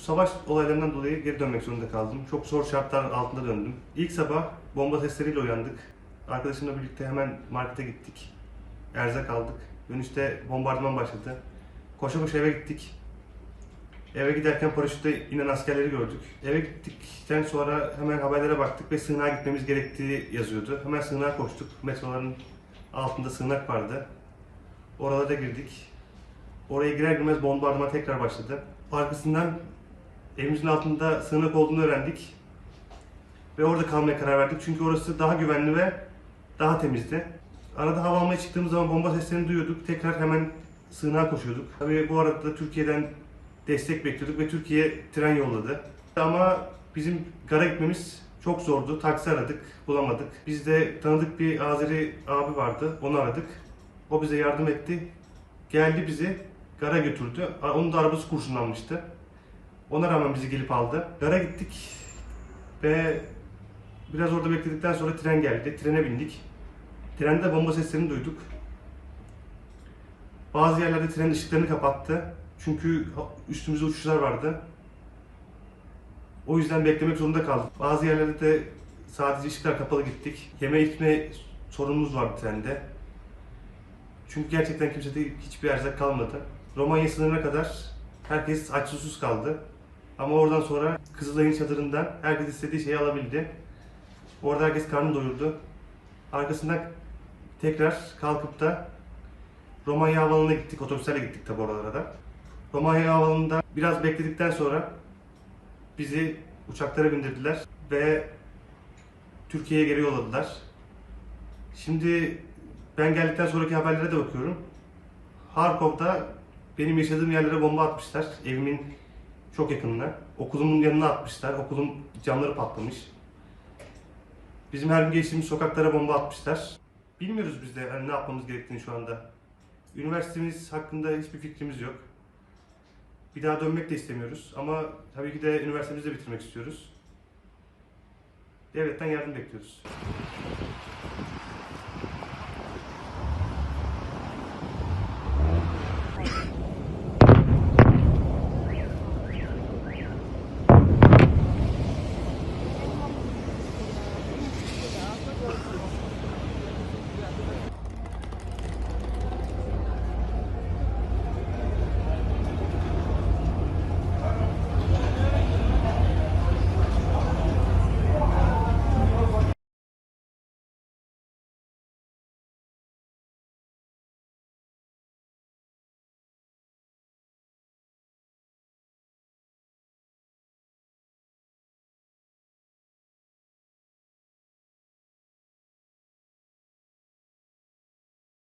savaş olaylarından dolayı geri dönmek zorunda kaldım. Çok zor şartlar altında döndüm. İlk sabah bomba sesleriyle uyandık. Arkadaşımla birlikte hemen markete gittik. Erzak aldık. Dönüşte bombardıman başladı. Koşa koşa eve gittik. Eve giderken paraşütle inen askerleri gördük. Eve gittikten sonra hemen haberlere baktık ve sığınağa gitmemiz gerektiği yazıyordu. Hemen sığınağa koştuk. Metroların altında sığınak vardı. Oralara girdik. Oraya girer girmez bombardıman tekrar başladı. Arkasından evimizin altında sığınak olduğunu öğrendik. Ve orada kalmaya karar verdik. Çünkü orası daha güvenli ve daha temizdi. Arada hava almaya çıktığımız zaman bomba seslerini duyuyorduk. Tekrar hemen sığınağa koşuyorduk. Tabii bu arada da Türkiye'den destek bekliyorduk ve Türkiye tren yolladı. Ama bizim gara gitmemiz çok zordu. Taksi aradık, bulamadık. Bizde tanıdık bir Azeri abi vardı. Onu aradık. O bize yardım etti. Geldi bizi gara götürdü. Onun da arabası kurşunlanmıştı. Ona rağmen bizi gelip aldı. Gara gittik ve biraz orada bekledikten sonra tren geldi. Trene bindik. Trende bomba seslerini duyduk. Bazı yerlerde trenin ışıklarını kapattı. Çünkü üstümüzde uçuşlar vardı. O yüzden beklemek zorunda kaldık. Bazı yerlerde de sadece ışıklar kapalı gittik. Yeme içme sorunumuz vardı trende. Çünkü gerçekten kimsede hiçbir erzak kalmadı. Romanya sınırına kadar herkes aç susuz kaldı. Ama oradan sonra Kızılay'ın çadırından herkes istediği şeyi alabildi. Orada herkes karnını doyurdu. Arkasından tekrar kalkıp da Romanya Havalimanı'na gittik. Otobüslerle gittik tabi oralara da. Romanya Havalimanı'nda biraz bekledikten sonra bizi uçaklara bindirdiler ve Türkiye'ye geri yolladılar. Şimdi ben geldikten sonraki haberlere de bakıyorum. Harkov'da benim yaşadığım yerlere bomba atmışlar. Evimin çok yakınına. Okulumun yanına atmışlar. Okulun camları patlamış. Bizim her gün geçtiğimiz sokaklara bomba atmışlar. Bilmiyoruz biz de hani ne yapmamız gerektiğini şu anda. Üniversitemiz hakkında hiçbir fikrimiz yok. Bir daha dönmek de istemiyoruz ama tabii ki de üniversitemizi de bitirmek istiyoruz. Devletten yardım bekliyoruz.